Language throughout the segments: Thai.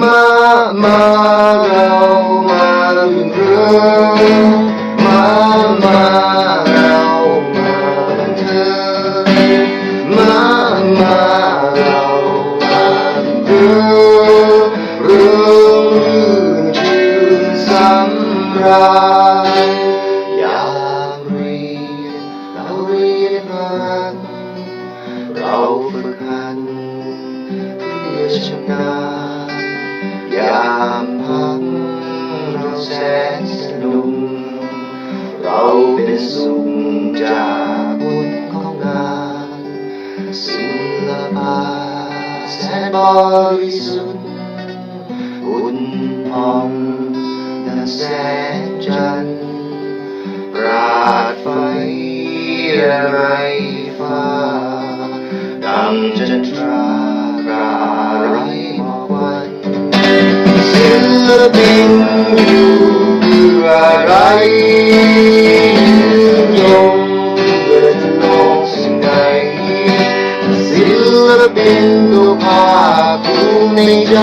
มามาเรามารื่นเริงมามาเรามาบันเทิงมามาเรามารื่นเริงเรื่องรื่นชื่นสำราญอยากเรียนเราเรียนรักเราฝึกหัดเพื่อชำนา เราเป็นสุขจากบุญของงานศิลปะแสนบริสุทธิ์บุญพองดังแสงจันทร์ปราดไฟอะไรฟ้าดังจันทราราไรหมอกวันศิลปิน ลปินตัวภาคภูมิในใจ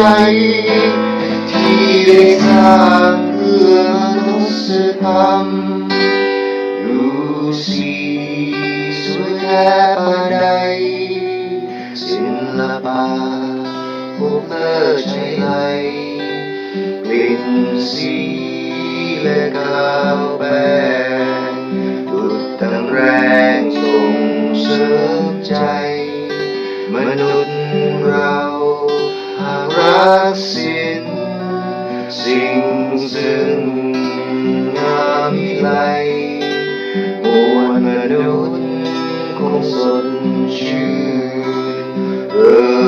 ที่ได้สร้างเพื่อมนุษยธรรมดูสิสวยแค่ปานใดศิลปะผู้เลิศใช้ไหลกลิ่นสีและกาวแป้งดุดดังแรงส่งเสริมใจ รักศิลป์สิ่งซึ่งง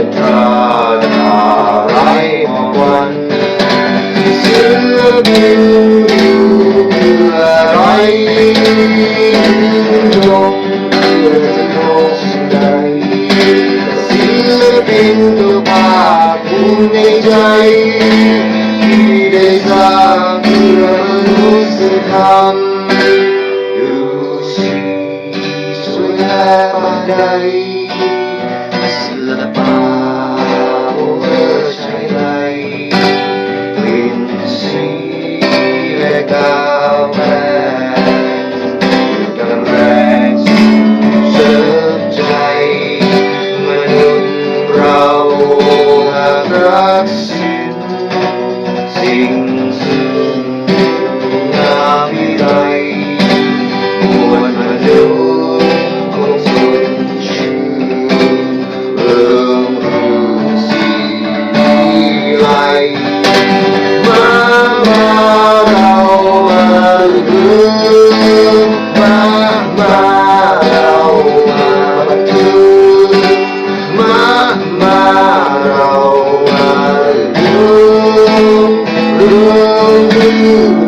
จันทราดาไรมอกวันศิลปินอยู่เพื่อะไรจงเพื่อจะโลกสิ่งใดศิลปินตัวภาคภูมิในใจที่ได้สร้างเพื่อมนุษยธรรมดูสิสวยแค่ปานใด รื่อง